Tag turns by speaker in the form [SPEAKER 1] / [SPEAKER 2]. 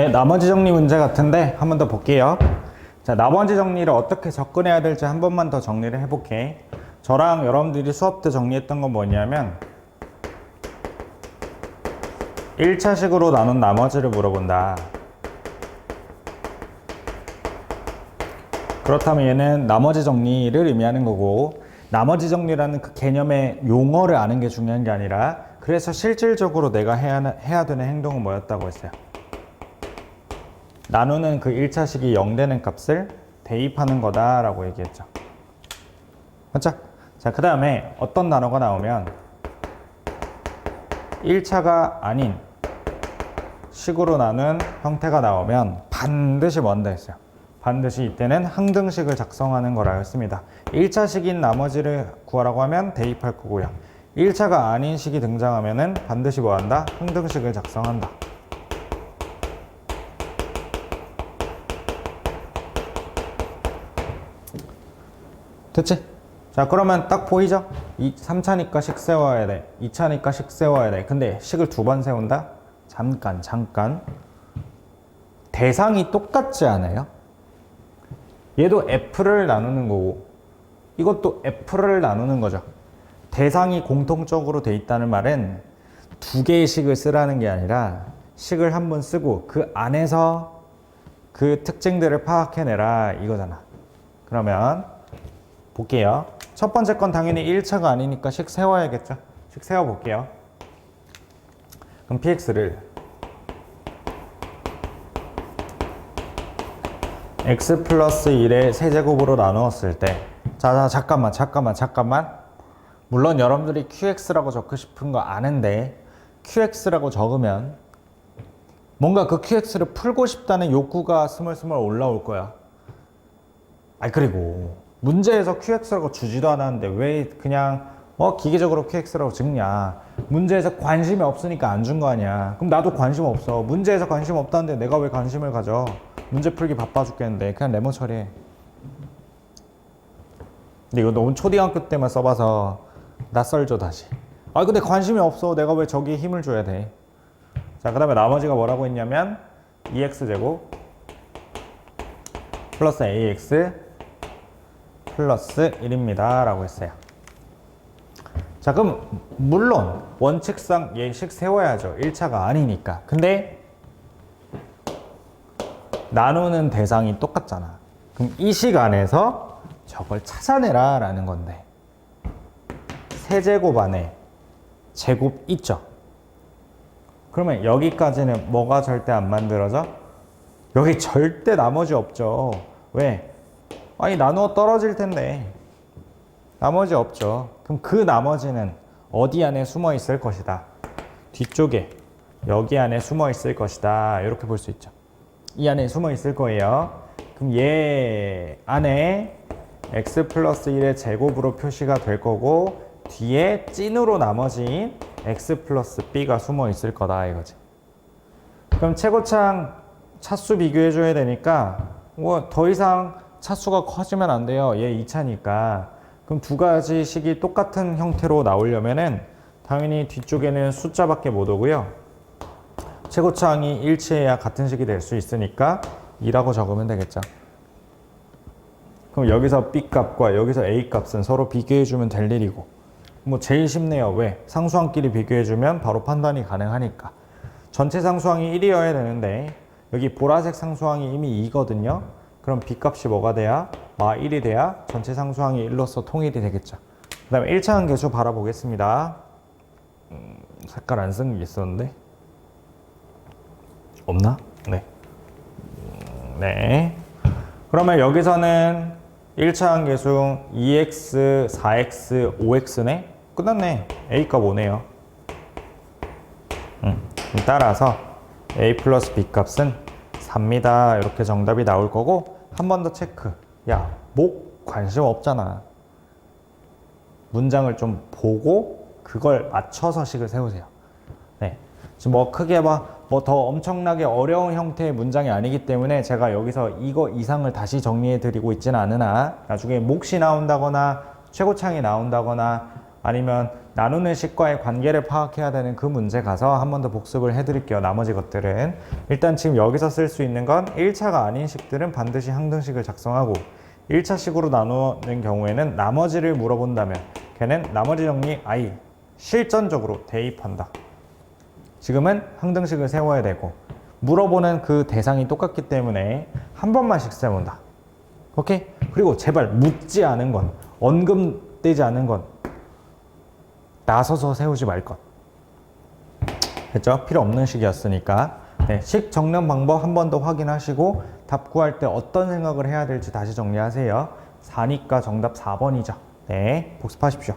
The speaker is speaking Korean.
[SPEAKER 1] 네, 나머지 정리 문제 같은데 한 번 더 볼게요. 자, 나머지 정리를 어떻게 접근해야 될지 한 번만 더 정리를 해볼게. 저랑 여러분들이 수업 때 정리했던 건 뭐냐면 1차식으로 나눈 나머지를 물어본다. 그렇다면 얘는 나머지 정리를 의미하는 거고 나머지 정리라는 그 개념의 용어를 아는 게 중요한 게 아니라 그래서 실질적으로 내가 해야, 해야 되는 행동은 뭐였다고 했어요. 나누는 그 1차식이 0 되는 값을 대입하는 거다라고 얘기했죠. 맞죠? 자, 그 다음에 어떤 단어가 나오면 1차가 아닌 식으로 나눈 형태가 나오면 반드시 뭔다 했어요. 반드시 이때는 항등식을 작성하는 거라 했습니다. 1차식인 나머지를 구하라고 하면 대입할 거고요. 1차가 아닌 식이 등장하면은 반드시 뭐 한다? 항등식을 작성한다. 됐지? 자 그러면 딱 보이죠? 이 3차니까 식 세워야 돼 2차니까 식 세워야 돼 근데 식을 두 번 세운다? 잠깐 잠깐 대상이 똑같지 않아요? 얘도 F를 나누는 거고 이것도 F를 나누는 거죠 대상이 공통적으로 돼 있다는 말은 두 개의 식을 쓰라는 게 아니라 식을 한 번 쓰고 그 안에서 그 특징들을 파악해내라 이거잖아 그러면 볼게요. 첫 번째 건 당연히 1차가 아니니까 식 세워야겠죠. 식 세워 볼게요. 그럼 px를 x 플러스 1의 세제곱으로 나누었을 때 자, 자 잠깐만 잠깐만 잠깐만 물론 여러분들이 qx라고 적고 싶은 거 아는데 qx라고 적으면 뭔가 그 qx를 풀고 싶다는 욕구가 스멀스멀 올라올 거야. 아 그리고 문제에서 QX라고 주지도 않았는데 왜 그냥 어 기계적으로 QX라고 적냐? 문제에서 관심이 없으니까 안 준 거 아니야? 그럼 나도 관심 없어. 문제에서 관심 없다는데 내가 왜 관심을 가져? 문제 풀기 바빠 죽겠는데. 그냥 레몬 처리해. 근데 이거 너무 초등학교 때만 써봐서 낯설죠 다시. 아 근데 관심이 없어. 내가 왜 저기에 힘을 줘야 돼자 그 다음에 나머지가 뭐라고 했냐면 2x제곱 플러스 ax 플러스 1입니다. 라고 했어요. 자, 그럼 물론 원칙상 예식 세워야죠. 1차가 아니니까. 근데 나누는 대상이 똑같잖아. 그럼 이 시간에서 저걸 찾아내라 라는 건데 세제곱 안에 제곱 있죠. 그러면 여기까지는 뭐가 절대 안 만들어져? 여기 절대 나머지 없죠. 왜? 아니 나누어 떨어질 텐데 나머지 없죠. 그럼 그 나머지는 어디 안에 숨어 있을 것이다. 뒤쪽에 여기 안에 숨어 있을 것이다. 이렇게 볼 수 있죠. 이 안에 숨어 있을 거예요. 그럼 얘 안에 x 플러스 1의 제곱으로 표시가 될 거고 뒤에 찐으로 나머지인 x 플러스 b가 숨어 있을 거다 이거지. 그럼 최고창 차수 비교해 줘야 되니까 뭐 더 이상 차수가 커지면 안 돼요. 얘 2차니까. 그럼 두 가지 식이 똑같은 형태로 나오려면은 당연히 뒤쪽에는 숫자밖에 못 오고요. 최고차항이 일치해야 같은 식이 될 수 있으니까 2라고 적으면 되겠죠. 그럼 여기서 B 값과 여기서 A 값은 서로 비교해주면 될 일이고 뭐 제일 쉽네요. 왜? 상수항끼리 비교해주면 바로 판단이 가능하니까. 전체 상수항이 1이어야 되는데 여기 보라색 상수항이 이미 2거든요. 그럼 B값이 뭐가 돼야? 마 1이 돼야 전체 상수항이 1로서 통일이 되겠죠. 그 다음에 1차항 계수 바라보겠습니다. 음, 색깔 안 쓴 게 있었는데. 없나? 네. 음, 네. 그러면 여기서는 1차항 계수 2x, 4x, 5x네? 끝났네. A값 5네요. 음, 따라서 A 플러스 B 값은 3입니다. 이렇게 정답이 나올 거고 한 번 더 체크. 야, 목 관심 없잖아. 문장을 좀 보고 그걸 맞춰서 식을 세우세요. 네. 지금 뭐 크게 막 뭐 더 엄청나게 어려운 형태의 문장이 아니기 때문에 제가 여기서 이거 이상을 다시 정리해 드리고 있지는 않으나 나중에 몫이 나온다거나 최고창이 나온다거나 아니면 나누는 식과의 관계를 파악해야 되는 그 문제 가서 한 번 더 복습을 해드릴게요. 나머지 것들은. 일단 지금 여기서 쓸 수 있는 건 1차가 아닌 식들은 반드시 항등식을 작성하고 1차식으로 나누는 경우에는 나머지를 물어본다면 걔는 나머지 정리 I 실전적으로 대입한다. 지금은 항등식을 세워야 되고 물어보는 그 대상이 똑같기 때문에 한 번만씩 세운다. 오케이? 그리고 제발 묻지 않은 건 언급되지 않은 건 나서서 세우지 말 것. 됐죠? 필요 없는 식이었으니까. 네, 식 정리 방법 한 번 더 확인하시고 답 구할 때 어떤 생각을 해야 될지 다시 정리하세요. 4니까 정답 4번이죠. 네, 복습하십시오.